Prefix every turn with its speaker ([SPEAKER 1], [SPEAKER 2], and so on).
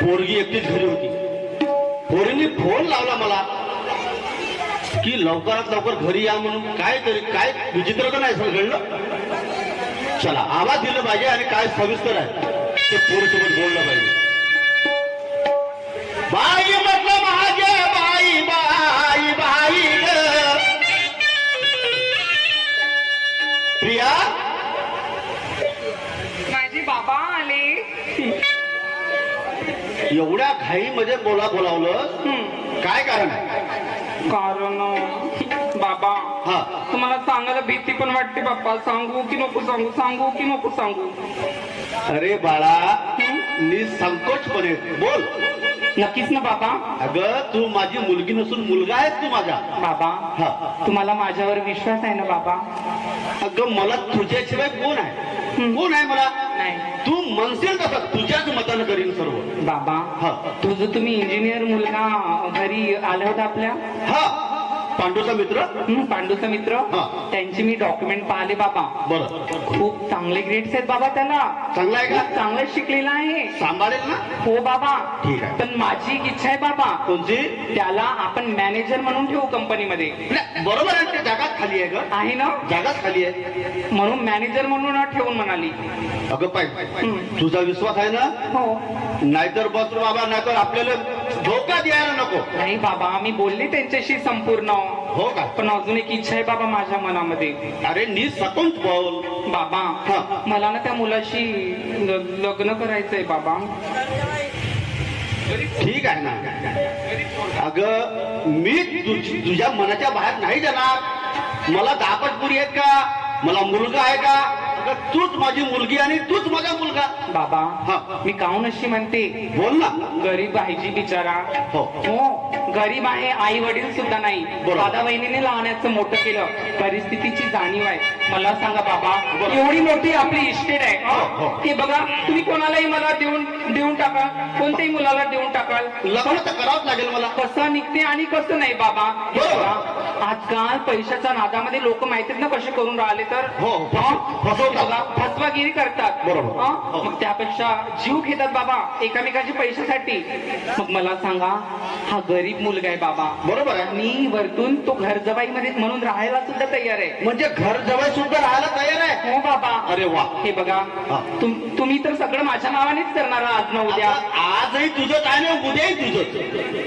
[SPEAKER 1] पोरगी एकटीच घरी होती. पोरीने फोन लावला मला की लवकरात लवकर घरी या म्हणून. काय तरी काय विचित्र तर नाही सर घडलं? चला आवाज दिलं पाहिजे आणि काय सविस्तर आहे ते पोरीसोबत बोललं पाहिजे. एवढ्या घाईमध्ये बोला बोलावलं काय कारण? आहे
[SPEAKER 2] कारण बाबा
[SPEAKER 1] हा.
[SPEAKER 2] तुम्हाला सांगायला भीती पण वाटते बाप्पा. सांगू की नको सांगू सांगू की नको सांगू.
[SPEAKER 1] अरे बाळा? निसंकोचपणे बोल.
[SPEAKER 2] नक्कीच ना बाबा.
[SPEAKER 1] अगं तू माझी मुलगी नसून मुलगा आहेस तू माझा.
[SPEAKER 2] बाबा
[SPEAKER 1] हा.
[SPEAKER 2] तुम्हाला माझ्यावर विश्वास आहे ना बाबा?
[SPEAKER 1] अगं मला तुझ्याशिवाय कोण आहे. कोण आहे मला?
[SPEAKER 2] नाही.
[SPEAKER 1] तू म्हणशील तसं. तुझ्याच मतानं करीन सर्व.
[SPEAKER 2] बाबा
[SPEAKER 1] हा.
[SPEAKER 2] तुझं तुम्ही इंजिनियर मुलगा घरी आला होता आपल्या?
[SPEAKER 1] हा. पांडूचा मित्र?
[SPEAKER 2] पांडूचा मित्र.
[SPEAKER 1] हा.
[SPEAKER 2] त्यांचे मी डॉक्युमेंट पाहिले बाबा.
[SPEAKER 1] बरं.
[SPEAKER 2] खूप चांगले ग्रेड्स आहेत बाबा त्याला.
[SPEAKER 1] चांगला आहे का?
[SPEAKER 2] चांगलं शिकलेला आहे.
[SPEAKER 1] सांभाळेल ना?
[SPEAKER 2] हो बाबा.
[SPEAKER 1] ठीक आहे.
[SPEAKER 2] पण माझी एक इच्छा आहे बाबा.
[SPEAKER 1] कोणची?
[SPEAKER 2] त्याला आपण मॅनेजर म्हणून ठेवू कंपनीमध्ये
[SPEAKER 1] नाही, बरोबर आहे ते जागाच खाली आहे ग.
[SPEAKER 2] आहे ना?
[SPEAKER 1] जागाच खाली आहे.
[SPEAKER 2] म्हणून मॅनेजर म्हणून ठेवून म्हणाली.
[SPEAKER 1] अगं पाय. तुझा विश्वास आहे ना?
[SPEAKER 2] हो.
[SPEAKER 1] नाहीतर बस रे बाबा नाहीतर आपल्याला धोका द्यायला नको.
[SPEAKER 2] नाही बाबा मी बोलले त्यांच्याशी संपूर्ण.
[SPEAKER 1] हो का?
[SPEAKER 2] पण अजून एक इच्छा आहे बाबा माझ्या मनामध्ये.
[SPEAKER 1] अरे नी सतोंच बोल.
[SPEAKER 2] बाबा
[SPEAKER 1] हा.
[SPEAKER 2] मला ना त्या मुलाशी ल- लग्न करायचंय बाबा.
[SPEAKER 1] ठीक आहे ना. अगं मी तुझ- तुझ्या मनाच्या बाहेर नाही जाणार. मला दापट पुरी आहेत का? मला मुलगा आहे का? अगं तूच माझी मुलगी आणि तूच माझा मुलगा.
[SPEAKER 2] बाबा
[SPEAKER 1] हा.
[SPEAKER 2] मी काहून अशी म्हणते?
[SPEAKER 1] बोल ना.
[SPEAKER 2] गरीब आहे जी बिचारा.
[SPEAKER 1] हो.
[SPEAKER 2] हो गरीब आहे आई वडील सुद्धा नाही.
[SPEAKER 1] बरोबर.
[SPEAKER 2] दादा बहिणीने लहानाचं मोठं केलं. परिस्थितीची जाणीव आहे. मला सांगा बाबा. एवढी मोठी आपली इस्टेट आहे
[SPEAKER 1] हो, हो.
[SPEAKER 2] हे. बघा तुम्ही कोणालाही मला देऊन देऊन टाका कोणत्याही मुलाला देऊन टाकाल.
[SPEAKER 1] लग्न तर करावंच लागेल मला.
[SPEAKER 2] कसं निघते आणि कसं नाही बाबा? हे आजकाल पैशाच्या नादामध्ये लोक माहितीत ना कसे करून राहिले तर?
[SPEAKER 1] हो,
[SPEAKER 2] हं? फसवागिरी करतात.
[SPEAKER 1] बरोबर.
[SPEAKER 2] हं? मग त्यापेक्षा जीव घेतात बाबा एकामेकाच्या पैशासाठी. मग मला सांगा हा गरीब मुलगा आहे बाबा.
[SPEAKER 1] बरोबर आहे.
[SPEAKER 2] आणि वरतून तो घरमध्ये म्हणून राहायला सुद्धा तयार आहे.
[SPEAKER 1] म्हणजे घर जवळ सुद्धा राहायला तयार आहे?
[SPEAKER 2] हो बाबा.
[SPEAKER 1] अरे वा.
[SPEAKER 2] हे बघा
[SPEAKER 1] हा.
[SPEAKER 2] तुम- तुम्ही तर सगळं माझ्या नावानेच करणार आज ना उद्या.
[SPEAKER 1] आता आजही तुझंच आहे ना उद्याही तुझंच.